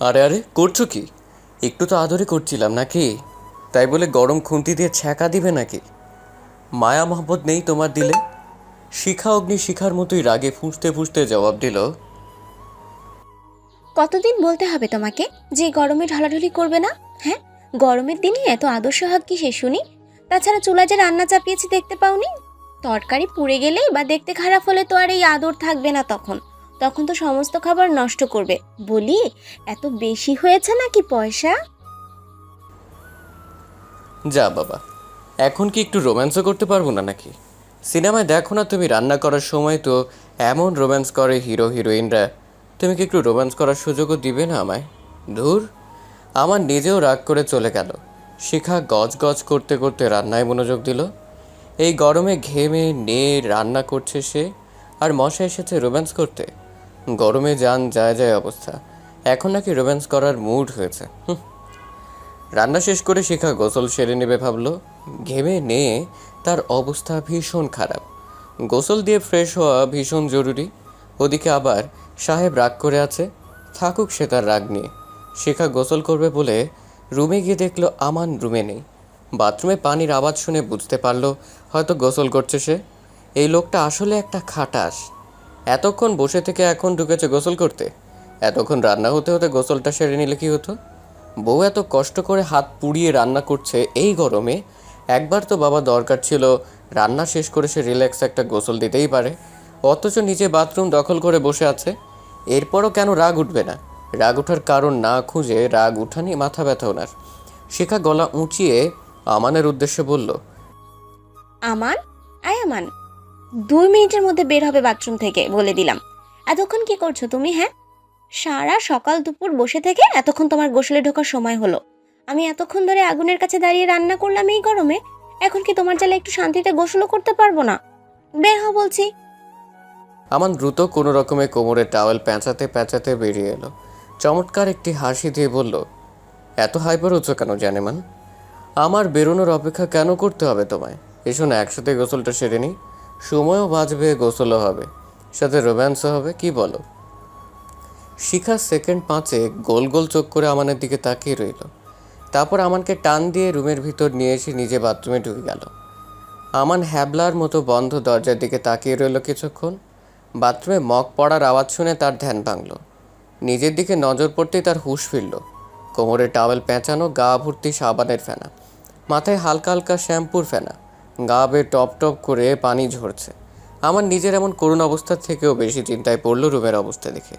আরে আরে, করছ কি? একটু তো আদরে করছিলাম নাকি? তাই বলে গরম খুন্তি দিয়ে ছ্যাঁকা দিবে নাকি? মায়া মহব্বত নেই তোমার দিলে? শিখা অগ্নি শিখার মতোই রাগে ফুঁসতে ফুঁসতে জবাব দিল। কতদিন বলতে হবে তোমাকে যে গরমে ঢলাঢলি করবে না? হ্যাঁ? গরমের দিনে এত আদর্শ হাত কি সে শুনি? তাছাড়া চুলা যে রান্না চাপিয়েছি দেখতে পাওনি? তরকারি পুড়ে গেলেই বা দেখতে খারাপ হলে তো আর এই আদর থাকবে না তখন। তখন তো সমস্ত খাবার নষ্ট করবে। বলি, এত বেশি হয়েছে নাকি পয়সা? যা বাবা, এখন কি একটু রোম্যান্সও করতে পারব না নাকি? সিনেমায় দেখো না তুমি রান্না করার সময় তো এমন রোম্যান্স করে হিরো, হিরোইনরা। তুমি কি একটু রোম্যান্স করার সুযোগও দিবে না আমায়? ধুর, আমার নিজেও রাগ করে চলে গেল। শিখা গজ গজ করতে করতে রান্নায় মনোযোগ দিল। এই গরমে ঘেমে, নে, রান্না করছে সে, আর মশা এসেছে রোম্যান্স করতে। গরমে যান, যায় যায় অবস্থা। এখন নাকি রোম্যান্স করার মুড হয়েছে। রান্না শেষ করে শিখা গোসল সেরে নেবে ভাবলো, ঘেমে নিয়ে তার অবস্থা ভীষণ খারাপ। গোসল দিয়ে ফ্রেশ হওয়া ভীষণ জরুরি। ওদিকে আবার সাহেব রাগ করে আছে, থাকুক সে তার রাগ নিয়ে। শিখা গোসল করবে বলে রুমে গিয়ে দেখল আমান রুমে নেই। বাথরুমে পানির আওয়াজ শুনে বুঝতে পারল হয়তো গোসল করছে সে। এই লোকটা আসলে একটা খাটাস। এতক্ষণ বসে থেকে এখন ঢুকেছে গোসল করতে? এতক্ষণ রান্না হতে হতে গোসলটা সেরে নিলে কি হতো? বউ এত কষ্ট করে হাত পুড়িয়ে রান্না করছে এই গরমে, একবার তো বাবা দরকার ছিল রান্না শেষ করে সে রিল্যাক্স একটা গোসল দিতেই পারে। অথচ নিচে বাথরুম দখল করে বসে আছে। এরপরও কেন রাগ উঠবে না? রাগ ওঠার কারণ না খুঁজে রাগ উঠানি মাথা ব্যথা ওনার। শিখা গলা উঁচিয়ে আমানের উদ্দেশ্যে বলল, আমান, আয় আমান। দুই মিনিটের মধ্যে বের হবে বাথরুম থেকে, বলে দিলাম। এতক্ষণ কি করছ তুমি হ্যাঁ? সারা সকাল দুপুর বসে থেকে এতক্ষণ তোমার গোসলে ঢোকার সময় হলো। আমি এতক্ষণ ধরে আগুনের কাছে দাঁড়িয়ে রান্না করলাম এই গরমে, এখন কি তোমার জ্বালা একটু শান্তিতে গোসলও করতে পারব না? বের হও বলছি। আমান দ্রুত কোনো রকমে কোমরে টাওয়েল প্যাঁচাতে প্যাঁচাতে বেরিয়ে এলো। চমৎকার একটি হাসি দিয়ে বলল, এত হাইপার হচ্ছ কেন জানেমান আমার বেরোনোর অপেক্ষা কেন করতে হবে তোমায়? এসো না, একসাথে গোসলটা সেরে নিই। সময়ও বাঁচবে, গোসলও হবে। সাথে রোম্যান্সও হবে, কি বলো? শিখা সেকেন্ড পাঁচে গোল গোল চোখ করে আমানের দিকে তাকিয়ে রইল। তারপর আমানকে টান দিয়ে রুমের ভিতর নিয়ে এসে নিজে বাথরুমে ঢুকে গেল। আমান হ্যাবলার মতো বন্ধ দরজার দিকে তাকিয়ে রইল কিছুক্ষণ। বাথরুমে মগ পড়ার আওয়াজ শুনে তার ধ্যান ভাঙল। নিজের দিকে নজর পড়তেই তার হুশ ফিরল। কোমরে টাওয়েল পেঁচানো, গা ভর্তি সাবানের ফেনা। মাথায় হালকা হালকা শ্যাম্পুর ফেনা। গা বেয়ে টপ টপ করে পানি ঝরছে। আমার নিজের এমন করুণ অবস্থা থেকেও বেশি চিন্তায় পড়ল রুমের অবস্থা দেখে।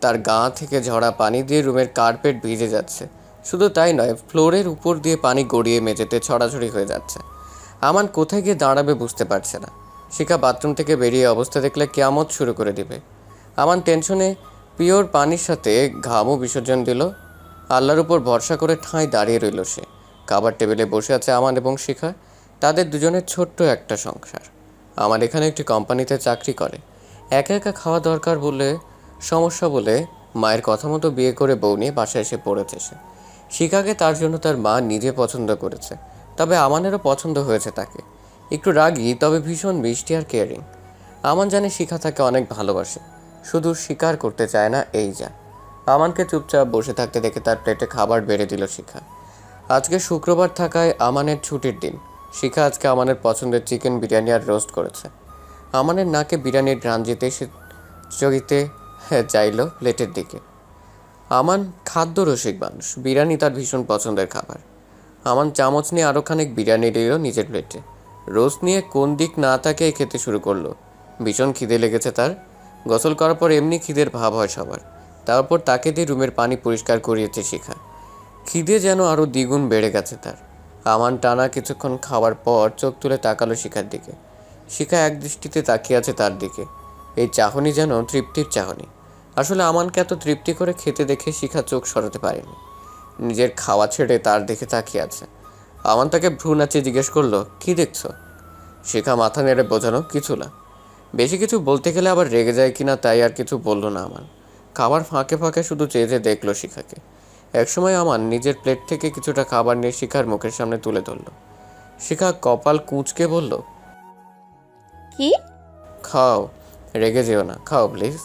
তার গা থেকে ঝরা পানি দিয়ে রুমের কার্পেট ভিজে যাচ্ছে। শুধু তাই নয়, ফ্লোরের উপর দিয়ে পানি গড়িয়ে মেঝেতে ছড়াছড়ি হয়ে যাচ্ছে। আমান কোথায় গিয়ে দাঁড়াবে বুঝতে পারছে না। শিখা বাথরুম থেকে বেরিয়ে অবস্থা দেখলে কেয়ামত শুরু করে দিবে। আমান টেনশনে পিওর পানির সাথে ঘামও বিসর্জন দিল। আল্লাহর উপর ভরসা করে ঠাঁই দাঁড়িয়ে রইল সে। খাবার টেবিলে বসে আছে আমান এবং শিখা। তাদের দুজনের ছোট্ট একটা সংসার। আমার এখানে একটি কোম্পানিতে চাকরি করে। একা একা খাওয়া দরকার বলে সমস্যা বলে মায়ের কথা মতো বিয়ে করে বউ নিয়ে বাসায় এসে পড়েছে সে। শিখাকে তার জন্য তার মা নিজে পছন্দ করেছে। তবে আমানেরও পছন্দ হয়েছে তাকে। একটু রাগী, তবে ভীষণ মিষ্টি আর কেয়ারিং আমান জানে শিখা তাকে অনেক ভালোবাসে। শুধু স্বীকার করতে চায় না, এই যা। আমানকে চুপচাপ বসে থাকতে দেখে তার প্লেটে খাবার বেড়ে দিল শিখা। আজকে শুক্রবার থাকায় আমানের ছুটির দিন। শিখা আজকে আমানের পছন্দের চিকেন বিরিয়ানি আর রোস্ট করেছে। আমানের নাকে বিরিয়ানির রান যেতে সে চকিতে চাইল প্লেটের দিকে। আমান খাদ্য রসিক মানুষ, বিরিয়ানি তার ভীষণ পছন্দের খাবার। আমান চামচ নিয়ে আরও খানিক বিরিয়ানি দিল নিজের প্লেটে। রোস্ট নিয়ে কোন দিক না তাকে খেতে শুরু করল। ভীষণ খিদে লেগেছে তার। গোসল করার পর এমনি খিদের ভাব হয় সবার। তারপর তাকে দিয়ে রুমের পানি পরিষ্কার করিয়েছে শিখা। খিদে যেন আরও দ্বিগুণ বেড়ে গেছে তার। আমান টানা কিছুক্ষণ খাওয়ার পর চোখ তুলে তাকালো শিখার দিকে। শিখা এক দৃষ্টিতে তাকিয়ে আছে তার দিকে। এই চাহনি যেন তৃপ্তির চাহনি। আসলে আমানকে এত তৃপ্তি করে খেতে দেখে শিখা চোখ সরাতে পারেনি। নিজের খাওয়া ছেড়ে তার দিকে তাকিয়ে আছে। আমান তাকে ভ্রু নাচিয়ে জিজ্ঞেস করল, কি দেখছ? শিখা মাথা নেড়ে বোঝানো কিছু না। বেশি কিছু বলতে গেলে আবার রেগে যায় কিনা তাই আর কিছু বলল না আমান। খাবার ফাঁকে ফাঁকে শুধু চেয়ে দেখল শিখাকে। একসময় আমান নিজের প্লেট থেকে কিছুটা খাবার নিয়ে শিখার মুখের সামনে তুলে ধরলো। শিখা কপাল কুঁচকে বলল কি? খাও রেগে যেও না খাও প্লিজ।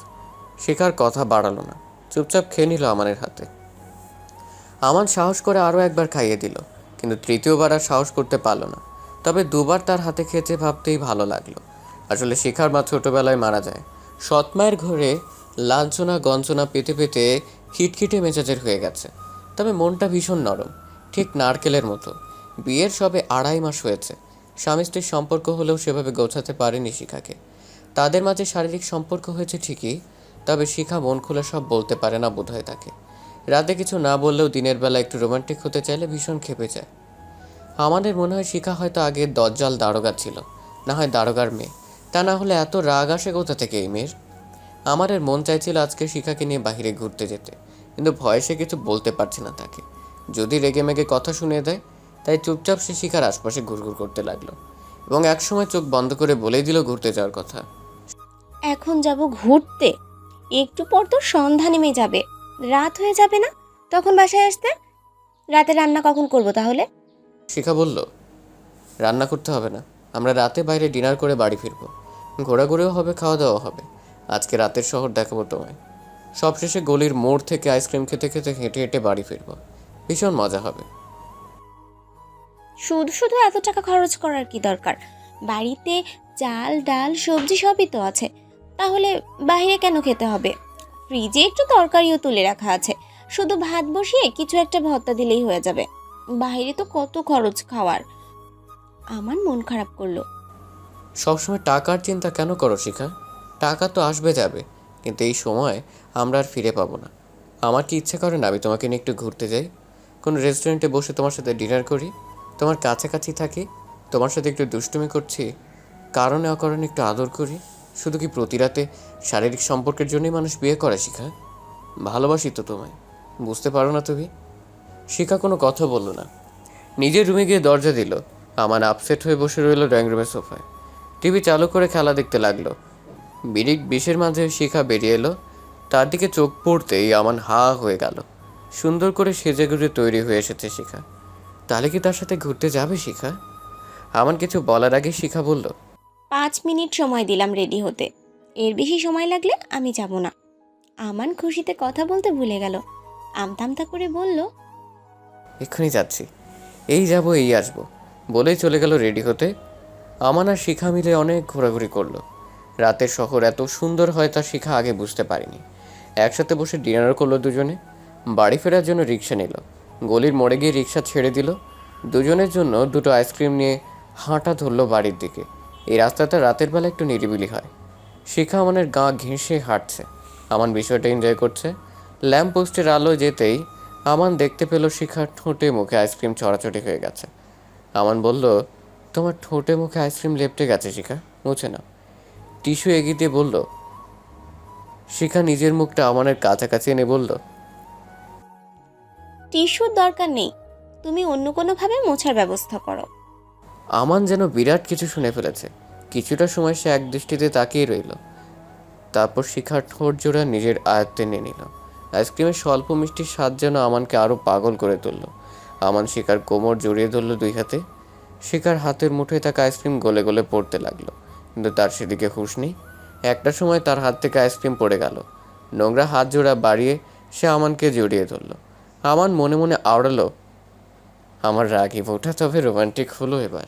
শিখার কথা বাড়ালো না চুপচাপ খেয়ে নিল আমানের হাতে। আমান সাহস করে আরও একবার খাইয়ে দিল কিন্তু তৃতীয়বার আর সাহস করতে পারল না। তবে দুবার তার হাতে খেয়েছে ভাবতেই ভালো লাগল। আসলে শিখার মা ছোটোবেলায় মারা যায়। সৎমায়ের ঘরে লাঞ্ছনা গঞ্জনা পেতে পেতে খিটখিটে মেজাজের হয়ে গেছে। তবে মনটা ভীষণ নরম, ঠিক নারকেলের মতো। বিয়ের সবে আড়াই মাস হয়েছে। স্বামী স্ত্রীর সম্পর্ক হলেও সেভাবে গোছাতে পারেনি শিখাকে। তাদের মাঝে শারীরিক সম্পর্ক হয়েছে ঠিকই, তবে শিখা মন খুলে সব বলতে পারে না বোধহয় তাকে। রাতে কিছু না বললেও দিনের বেলা একটু রোমান্টিক হতে চাইলে ভীষণ খেপে যায়। আমাদের মনে হয় শিখা হয়তো আগে দজ্জাল দারোগা ছিল, না হয় দারোগার মেয়ে। তা না হলে এত রাগ আসে কোথা থেকে এই মেয়ের? আমাদের মন চাইছিল আজকে শিখাকে নিয়ে বাইরে ঘুরতে যেতে কিন্তু ভয়ে সে কিছু বলতে পারছে না তাকে। যদি রেগে মেগে কথা শুনে দেয় তাই চুপচাপ সে শিখার আশপাশে ঘুরঘুর করতে লাগল এবং একসময় চোখ বন্ধ করে বলেই দিল ঘুরতে যাওয়ার কথা। এখন যাব ঘুরতে। একটু পর তো সন্ধ্যা নেমে যাবে। রাত হয়ে যাবে না? তখন বাসায় আসতে? রাতে রান্না কখন করব তাহলে? শিখা বলল রান্না করতে হবে না। আমরা রাতে বাইরে ডিনার করে বাড়ি ফিরবো। ঘোরাঘুরিও হবে খাওয়া দাওয়া হবে। আজকে রাতের শহর দেখাবো তোমায়। সবশেষে গলির মোড় থেকে আইসক্রিম খেতে খেতে হেঁটে হেঁটে বাড়ি ফিরবো। ভীষণ মজা হবে। শুধু শুধু এত টাকা খরচ করার কি দরকার? বাড়িতে চাল ডাল সবজি সবই তো আছে। তাহলে বাইরে কেন খেতে হবে? ফ্রিজে একটু তরকারিও তুলে রাখা আছে। শুধু ভাত বসিয়ে কিছু একটা ভর্তা দিলেই হয়ে যাবে। বাইরে তো কত খরচ খাওয়ার। আমার মন খারাপ করল। সবসময় টাকার চিন্তা কেন করো শিখা? টাকা তো আসবে যাবে, কিন্তু এই সময় আমরা আর ফিরে পাবো না। আমার কি ইচ্ছে করে না আমি তোমাকে নিয়ে একটু ঘুরতে যাই? কোনো রেস্টুরেন্টে বসে তোমার সাথে ডিনার করি? তোমার কাছাকাছি থাকি? তোমার সাথে একটু দুষ্টুমি করছি? কারণে অকারণে একটু আদর করি? শুধু কি প্রতি রাতে শারীরিক সম্পর্কের জন্যই মানুষ বিয়ে করে, শিখা? ভালোবাসি তো তোমায়। বুঝতে পারো না তুমি? শিখা কোনো কথা বলল না। নিজের রুমে গিয়ে দরজা দিল। আমার আপসেট হয়ে বসে রইল ড্রয়িং রুমের সোফায়। টিভি চালু করে খেলা দেখতে লাগল। বিড়ি বিষের মাঝে শিখা বেরিয়ে এলো। তার দিকে চোখ পড়তেই আমার হা হয়ে গেল। সুন্দর করে সেজে গুজে তৈরি হয়ে এসেছে শিখা। তাহলে কি তার সাথে ঘুরতে যাবে শিখা? আমার কিছু বলার আগে শিখা বলল পাঁচ মিনিট সময় দিলাম রেডি হতে। এর বেশি সময় লাগলে আমি যাব না। আমান খুশিতে কথা বলতে ভুলে গেল। আমতামতা করে বলল এক্ষুনি যাচ্ছি। এই যাব এই আসব। বলেই চলে গেল রেডি হতে। আমান আর শিখা মিলে অনেক ঘোরাঘুরি করল। রাতের শহর এত সুন্দর হয় তা শিখা আগে বুঝতে পারিনি। একসাথে বসে ডিনার করল দুজনে। বাড়ি ফেরার জন্য রিক্সা নিল। গলির মোড়ে গিয়ে রিক্সা ছেড়ে দিল। দুজনের জন্য দুটো আইসক্রিম নিয়ে হাঁটা ধরলো বাড়ির দিকে। এই রাস্তাটা রাতের বেলা একটু নিরিবিলি হয়। শিখা আমানের গা ঘেঁষে হাঁটছে। আমান বিষয়টা এনজয় করছে। ল্যাম্প পোস্টের আলো যেতেই আমান দেখতে পেল শিখার ঠোঁটে মুখে আইসক্রিম চড়াচড়ি হয়ে গেছে। আমান বলল, তোমার ঠোঁটে মুখে আইসক্রিম লেপটে গেছে শিখা, মুছে না টিস্যু এগিয়ে দিয়ে বলল শিখা নিজের মুখটা আমানের কাছাকাছি এনে বলল টিস্যুর দরকার নেই তুমি অন্য কোনোভাবে মোছার ব্যবস্থা করো। আমান যেন বিরাট কিছু শুনে ফেলেছে। কিছুটা সময় সে এক দৃষ্টিতে তাকিয়ে রইল। তারপর শিখার ঠোঁট জোড়া নিজের আয়ত্তে নিয়ে নিল। আইসক্রিমের স্বল্প মিষ্টির স্বাদ যেন আমানকে আরও পাগল করে তুলল। আমান শিকার কোমর জড়িয়ে ধরল দুই হাতে। শিকার হাতের মুঠোয় থাকা আইসক্রিম গলে গলে পড়তে লাগল। কিন্তু তার সেদিকে হুঁশ নেই। একটা সময় তার হাত থেকে আইসক্রিম পড়ে গেল। নোংরা হাত জোড়া বাড়িয়ে সে আমানকে জড়িয়ে ধরল। আমান মনে মনে আওড়ালো, আমার রাগি ভোটা তবে রোমান্টিক হলো এবার।